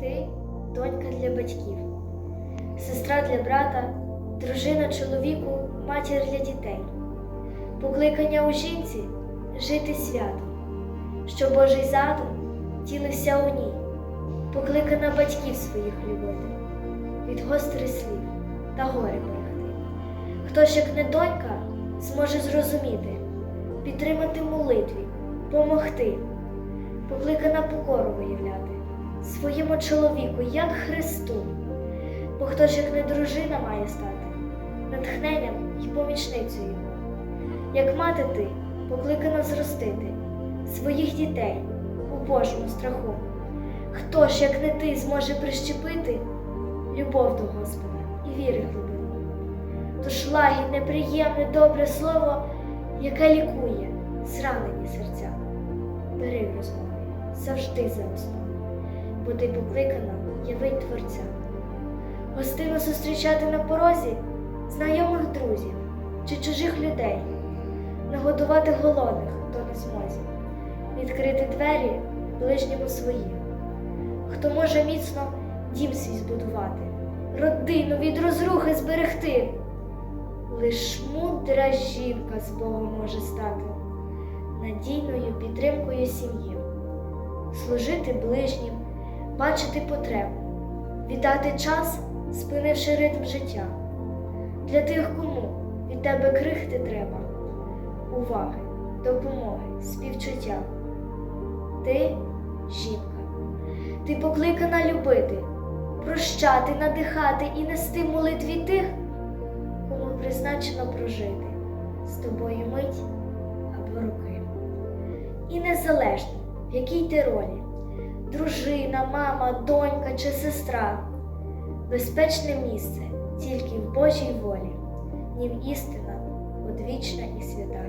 Ти донька для батьків, сестра для брата, дружина чоловіку, матір для дітей. Покликання у жінці жити свято, що Божий задум тілився у ній, покликана батьків своїх любити, від гострих слів та горе берегти. Хто ж, як не донька, зможе зрозуміти, підтримати молитві, помогти, покликана покору виявляти своєму чоловіку, як Христу. Бо хто ж, як не дружина, має стати натхненням і помічницею. Як мати ти покликана зростити своїх дітей у Божому страху. Хто ж, як не ти, зможе прищепити любов до Господа і віри глибину? Тож лагідне, приємне, добре слово, яке лікує зранені серця. Бери в завжди за основу, бо ти покликана явить Творця. Гостину зустрічати на порозі знайомих друзів чи чужих людей, нагодувати голодних, хто не змозі, відкрити двері ближньому своїм. Хто може міцно дім свій збудувати, родину від розрухи зберегти. Лиш мудра жінка з Богом може стати надійною підтримкою сім'ї, служити ближнім, бачити потребу, віддати час, спинивши ритм життя. Для тих, кому від тебе крихти треба, уваги, допомоги, співчуття. Ти жінка, ти покликана любити, прощати, надихати і нести молитві тих, кому призначено прожити з тобою мить або роки. І незалежно, в якій ти ролі, дружина, мама, донька чи сестра, безпечне місце тільки в Божій волі, нім істина одвічна і свята.